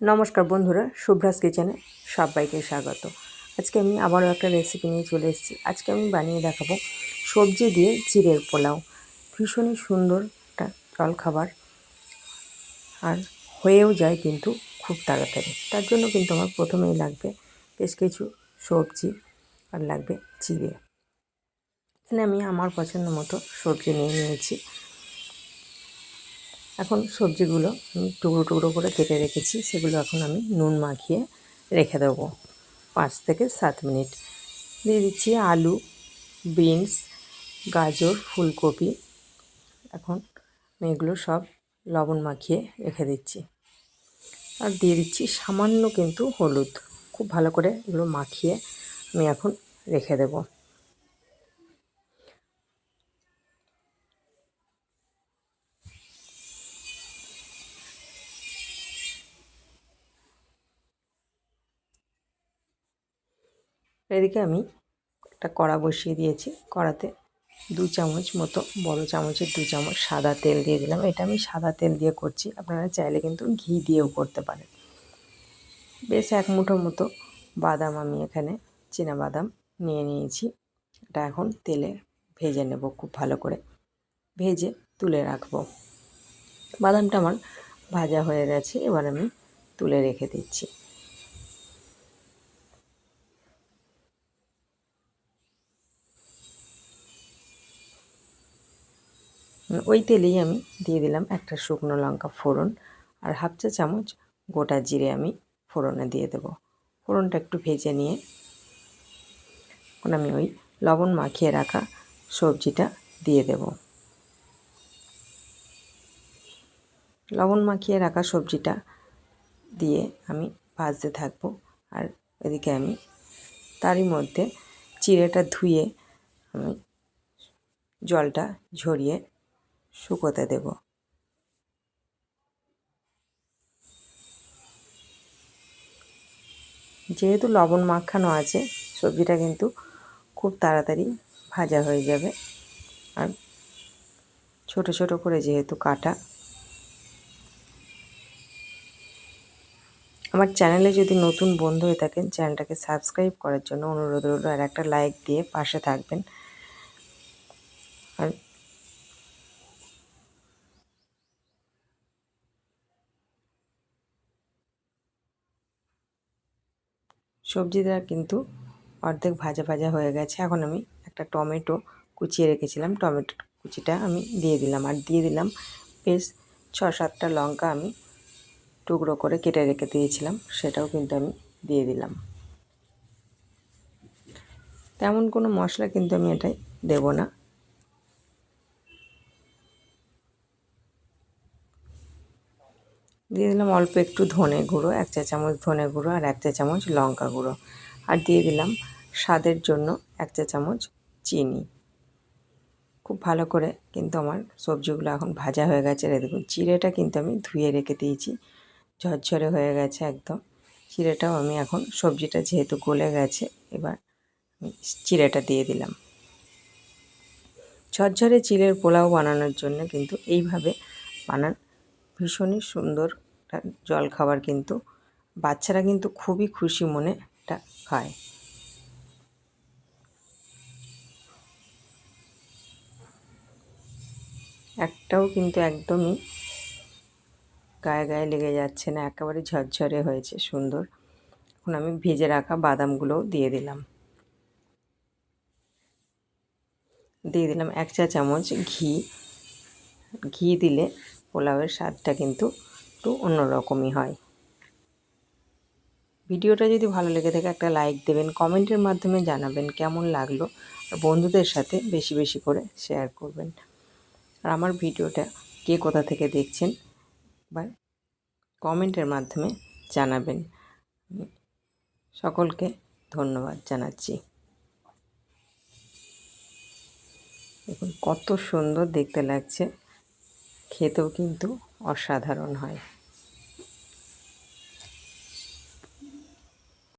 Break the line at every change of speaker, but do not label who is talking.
নমস্কার বন্ধুরা শুভ্রাস কিচেনে সবাইকে স্বাগত। আজকে আমি আবারও একটা রেসিপি নিয়ে চলে এসেছি। আজকে আমি বানিয়ে দেখাবো সবজি দিয়ে চিড়ের পোলাও। ভীষণই সুন্দর একটা জলখাবার। আর হয়েও যায় কিন্তু খুব তাড়াতাড়ি। তার জন্য কিন্তু আমার প্রথমেই লাগবে বেশ কিছু সবজি আর লাগবে চিড়ে এখানে আমি আমার পছন্দ মতো সবজি নিয়ে নিয়েছি। এখন সবজিগুলো আমি টুকরো টুকরো করে কেটে রেখেছি, সেগুলো এখন আমি নুন মাখিয়ে রেখে দেবো। পাঁচ থেকে সাত মিনিট। দিয়ে দিচ্ছি আলু, বিনস, গাজর, ফুলকপি। এখন আমি এগুলো সব লবণ মাখিয়ে রেখে দিচ্ছি। আর দিয়ে দিচ্ছি সামান্য কিন্তু হলুদ। খুব ভালো করে এগুলো মাখিয়ে আমি এখন রেখে দেবো। এদিকে আমি একটা কড়া বসিয়ে দিয়েছি। কড়াতে দু চামচ মতো, বড় চামচের দু চামচ সাদা তেল দিয়ে দিলাম। এটা আমি সাদা তেল দিয়ে করছি। আপনারা চাইলে কিন্তু ঘি দিয়েও করতে পারেন। বেশ এক মুঠো মতো বাদাম আমি এখানে চীনা বাদাম নিয়ে নিয়েছি। এটা এখন তেলে ভেজে নেব খুব ভালো করে। ভেজে তুলে রাখব। বাদামটা আমার ভাজা হয়ে গেছে। এবার আমি তুলে রেখে দিচ্ছি। ওই তেলেই আমি দিয়ে দিলাম একটা শুকনো লঙ্কা ফোড়ন আর হাফ চা চামচ গোটা জিরে আমি ফোড়নে দিয়ে দেব। ফোড়নটা একটু ভেজে নিয়ে এখন আমি ওই লবণ মাখিয়ে রাখা সবজিটা দিয়ে দেব। লবণ মাখিয়ে রাখা সবজিটা দিয়ে আমি ভাজতে থাকব আর এদিকে আমি তারই মধ্যে চিড়েটা ধুয়ে আমি জলটা ঝরিয়ে শুকোতে দেব। যেহেতু লবণ মাখানো আছে, সবজিটা কিন্তু খুব তাড়াতাড়ি ভাজা হয়ে যাবে। আর ছোট ছোট করে যেহেতু কাটা। আমার চ্যানেলে যদি নতুন বন্ধু হয়ে থাকেন, চ্যানেলটাকে সাবস্ক্রাইব করার জন্য অনুরোধ রইল, আর একটা লাইক দিয়ে পাশে থাকবেন। আর সবজিটা কিন্তু অর্ধেক ভাজা ভাজা হয়ে গেছে। এখন আমি একটা টমেটো কুচিয়ে রেখেছিলাম। টমেটো কুচিটা আমি দিয়ে দিলাম। আর দিয়ে দিলাম বেশ ছ সাতটা লঙ্কা আমি টুকরো করে কেটে রেখে দিয়েছিলাম। সেটাও কিন্তু আমি দিয়ে দিলাম। তেমন কোনো মশলা কিন্তু আমি এটাই দেব না। দিয়ে দিলাম অল্প একটু ধনে গুঁড়ো, এক চা চামচ ধনে গুঁড়ো আর এক চা চামচ লঙ্কা গুঁড়ো। আর দিয়ে দিলাম স্বাদের জন্য এক চা চামচ চিনি। খুব ভালো করে কিন্তু আমার সবজিগুলো এখন ভাজা হয়ে গেছে। রে দেখুন, চিড়েটা কিন্তু আমি ধুয়ে রেখে দিয়েছি। ঝরঝরে হয়ে গেছে একদম। চিড়েটাও আমি এখন, সবজিটা যেহেতু গলে গেছে, এবার চিড়েটা দিয়ে দিলাম। ঝরঝরে চিড়ের পোলাও বানানোর জন্য কিন্তু এইভাবে বানান ভীষণই সুন্দর জল খাবার কিন্তু। বাচ্চারা কিন্তু খুবই খুশি মনে এটা খায়। একটাও কিন্তু একদমই গায়ে গায়ে লেগে যাচ্ছে না, একেবারে ঝরঝরে হয়েছে, সুন্দর। এখন আমি ভেজে রাখা বাদামগুলোও দিয়ে দিলাম। দিয়ে দিলাম এক চা চামচ ঘি। ঘি দিলে পোলাওয়ের স্বাদটা কিন্তু একটু অন্যরকমই হয়। ভিডিওটা যদি ভালো লেগে থাকে একটা লাইক দেবেন, কমেন্টের মাধ্যমে জানাবেন কেমন লাগল আর বন্ধুদের সাথে বেশি বেশি করে শেয়ার করবেন। আর আমার ভিডিওটা কে কোথা থেকে দেখছেন বা কমেন্টের মাধ্যমে জানাবেন। সকলকে ধন্যবাদ জানাচ্ছি। দেখুন কত সুন্দর দেখতে লাগছে। খেতেও কিন্তু অসাধারণ হয়।